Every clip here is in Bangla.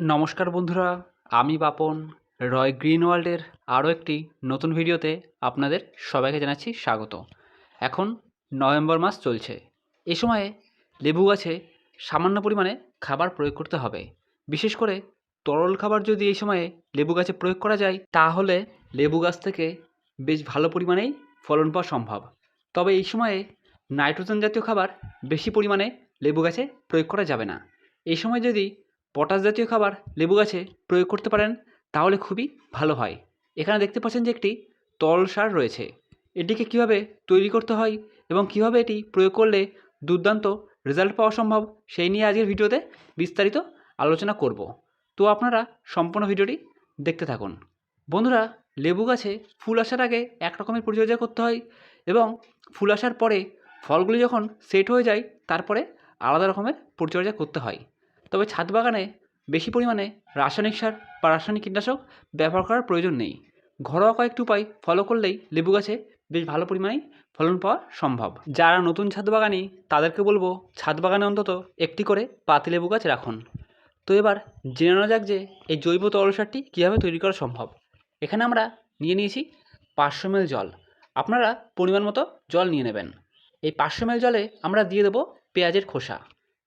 নমস্কার বন্ধুরা, আমি বাপন। রয় গ্রিন ওয়ার্ল্ডের আরও একটি নতুন ভিডিওতে আপনাদের সবাইকে জানাচ্ছি স্বাগত। এখন নভেম্বর মাস চলছে। এ সময়ে লেবু গাছে সামান্য পরিমাণে খাবার প্রয়োগ করতে হবে। বিশেষ করে তরল খাবার যদি এই সময়ে লেবু গাছে প্রয়োগ করা যায়, তাহলে লেবু গাছ থেকে বেশ ভালো পরিমাণেই ফলন পাওয়া সম্ভব। তবে এই সময়ে নাইট্রোজেন জাতীয় খাবার বেশি পরিমাণে লেবু গাছে প্রয়োগ করা যাবে না। এই সময় যদি পটাশ জাতীয় খাবার লেবু গাছে প্রয়োগ করতে পারেন, তাহলে খুবই ভালো হয়। এখানে দেখতে পাচ্ছেন যে একটি তরল সার রয়েছে। এটিকে কীভাবে তৈরি করতে হয় এবং কীভাবে এটি প্রয়োগ করলে দুর্দান্ত রেজাল্ট পাওয়া সম্ভব, সেই নিয়ে আজকের ভিডিওতে বিস্তারিত আলোচনা করব। তো আপনারা সম্পূর্ণ ভিডিওটি দেখতে থাকুন। বন্ধুরা, লেবু গাছে ফুল আসার আগে এক রকমের পরিচর্যা করতে হয় এবং ফুল আসার পরে ফলগুলি যখন সেট হয়ে যায়, তারপরে আলাদা রকমের পরিচর্যা করতে হয়। তবে ছাদ বাগানে বেশি পরিমাণে রাসায়নিক সার বা রাসায়নিক কীটনাশক ব্যবহার করার প্রয়োজন নেই। ঘরোয়া কয়েকটি উপায় ফলো করলেই লেবু গাছে বেশ ভালো পরিমাণেই ফলন পাওয়া সম্ভব। যারা নতুন ছাদ বাগানি, তাদেরকে বলব ছাদ বাগানে অন্তত একটি করে পাতিলেবু গাছ রাখুন। তো এবার জেনে নেওয়া যাক যে এই জৈব তরল সারটি কীভাবে তৈরি করা সম্ভব। এখানে আমরা নিয়ে নিয়েছি পাঁচশো এমএল জল। আপনারা পরিমাণ মতো জল নিয়ে নেবেন। এই পাঁচশো এমএল জলে আমরা দিয়ে দেবো পেঁয়াজের খোসা।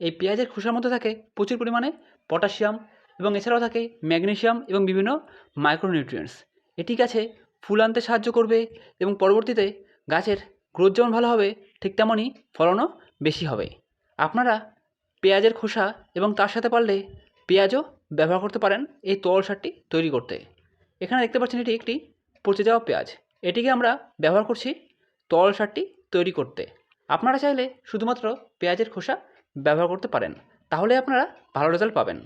এই পেঁয়াজের খোসার মধ্যে থাকে প্রচুর পরিমাণে পটাশিয়াম এবং এছাড়াও থাকে ম্যাগনেশিয়াম এবং বিভিন্ন মাইক্রোনিউট্রিয়েন্টস। এটি গাছে ফুল আনতে সাহায্য করবে এবং পরবর্তীতে গাছের গ্রোথ যেমন ভালো হবে, ঠিক তেমনই ফলনও বেশি হবে। আপনারা পেঁয়াজের খোসা এবং তার সাথে পারলে পেঁয়াজও ব্যবহার করতে পারেন এই তরল সারটি তৈরি করতে। এখানে দেখতে পাচ্ছেন এটি একটি পচে যাওয়া পেঁয়াজ। এটিকে আমরা ব্যবহার করছি তরল সারটি তৈরি করতে। আপনারা চাইলে শুধুমাত্র পেঁয়াজের খোসা ব্যবহার করতে পারেন, তাহলে আপনারা ভালো রেজাল্ট পাবেন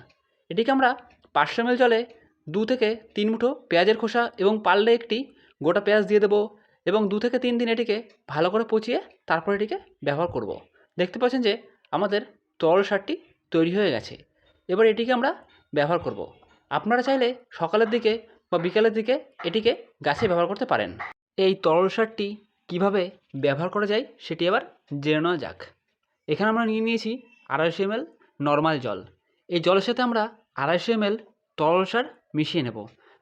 এটিকে আমরা পাঁচশো এমএল জলে দু থেকে তিন মুঠো পেঁয়াজের খোসা এবং পারলে একটি গোটা পেঁয়াজ দিয়ে দেবো এবং দু থেকে তিন দিন এটিকে ভালো করে পচিয়ে তারপর এটিকে ব্যবহার করব। দেখতে পাচ্ছেন যে আমাদের তরল সারটি তৈরি হয়ে গেছে এবার এটিকে আমরা ব্যবহার করব। আপনারা চাইলে সকালের দিকে বা বিকালের দিকে এটিকে গাছে ব্যবহার করতে পারেন এই তরল সারটি কীভাবে ব্যবহার করা যায় সেটি আবার জেনে নেওয়া যাক এখানে আমরা নিয়ে নিয়েছি আড়াইশো এমএল নর্মাল জল। এই জলের সাথে আমরা আড়াইশো এমএল তরল সার মিশিয়ে নেব।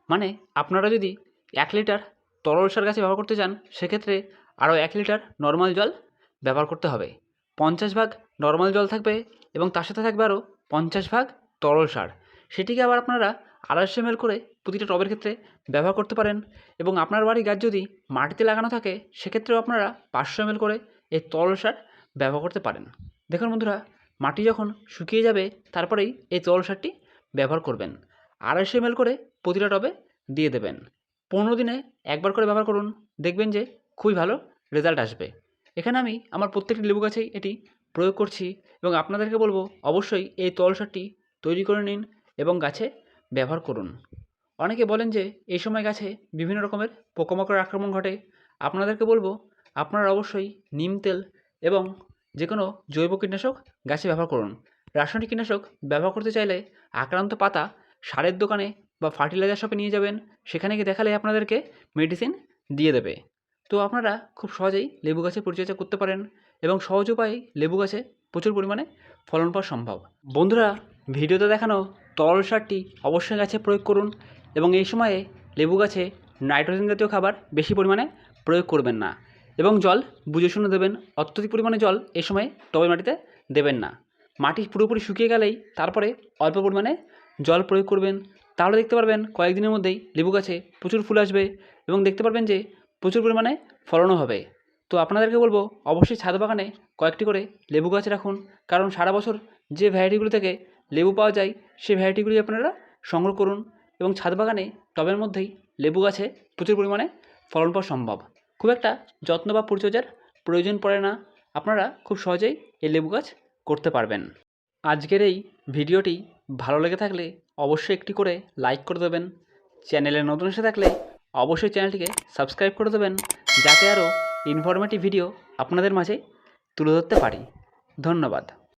মানে আপনারা যদি এক লিটার তরল সার গাছে ব্যবহার করতে চান, সেক্ষেত্রে আরও এক লিটার নর্মাল জল ব্যবহার করতে হবে। পঞ্চাশ ভাগ নর্মাল জল থাকবে এবং তার সাথে থাকবে আরও পঞ্চাশ ভাগ তরল সার। সেটিকে আবার আপনারা আড়াইশো এমএল করে প্রতিটা টবের ক্ষেত্রে ব্যবহার করতে পারেন এবং আপনার বাড়ির গাছ যদি মাটিতে লাগানো থাকে, সেক্ষেত্রেও আপনারা পাঁচশো এমএল করে এই তরল সার ব্যবহার করতে পারেন দেখুন বন্ধুরা, মাটি যখন শুকিয়ে যাবে, তারপরেই এই তরল সারটি ব্যবহার করবেন। আড়াইশো এমএল করে প্রতিটা টবে দিয়ে দেবেন। পনেরো দিনে একবার করে ব্যবহার করুন। দেখবেন যে খুবই ভালো রেজাল্ট আসবে। এখানে আমি আমার প্রত্যেকটি লেবু গাছেই এটি প্রয়োগ করছি এবং আপনাদেরকে বলব, অবশ্যই এই তরল সারটি তৈরি করে নিন এবং গাছে ব্যবহার করুন। অনেকে বলেন যে এই সময় গাছে বিভিন্ন রকমের পোকামাকড়ের আক্রমণ ঘটে। আপনাদেরকে বলব, আপনারা অবশ্যই নিম তেল এবং যে কোনো জৈব কীটনাশক গাছে ব্যবহার করুন। রাসায়নিক কীটনাশক ব্যবহার করতে চাইলে আক্রান্ত পাতা সারের দোকানে বা ফার্টিলাইজার শপে নিয়ে যাবেন। সেখানে গিয়ে দেখালে আপনাদেরকে মেডিসিন দিয়ে দেবে। তো আপনারা খুব সহজেই লেবু গাছে পরিচর্যা করতে পারেন এবং সহজ উপায়ে লেবু গাছে প্রচুর পরিমাণে ফলন পাওয়া সম্ভব। বন্ধুরা, ভিডিওতে দেখানো তরল সারটি অবশ্যই গাছে প্রয়োগ করুন এবং এই সময়ে লেবু গাছে নাইট্রোজেন জাতীয় খাবার বেশি পরিমাণে প্রয়োগ করবেন না। এবং জল বুঝে শুনে দেবেন। অত্যধিক পরিমাণে জল এ সময় টবের মাটিতে দেবেন না। মাটি পুরোপুরি শুকিয়ে গেলেই তারপরে অল্প পরিমাণে জল প্রয়োগ করবেন। তাহলে দেখতে পারবেন কয়েকদিনের মধ্যেই লেবু গাছে প্রচুর ফুল আসবে এবং দেখতে পারবেন যে প্রচুর পরিমাণে ফলনও হবে। তো আপনাদেরকে বলব, অবশ্যই ছাদ বাগানে কয়েকটি করে লেবু গাছ রাখুন। কারণ সারা বছর যে ভ্যারাইটিগুলো থেকে লেবু পাওয়া যায় সেই ভ্যারাইটিগুলি আপনারা সংগ্রহ করুন এবং ছাদ বাগানে টবের মধ্যেই লেবু গাছে প্রচুর পরিমাণে ফলন পাওয়া সম্ভব। খুব একটা যত্ন বা পরিচর্যার প্রয়োজন পড়ে না। আপনারা খুব সহজেই এই লেবু গাছ করতে পারবেন। আজকের এই ভিডিওটি ভালো লেগে থাকলে অবশ্যই একটি করে লাইক করে দেবেন। চ্যানেলে নতুন এসে থাকলে অবশ্যই চ্যানেলটিকে সাবস্ক্রাইব করে দেবেন, যাতে আরও ইনফরমেটিভ ভিডিও আপনাদের মাঝে তুলে ধরতে পারি। ধন্যবাদ।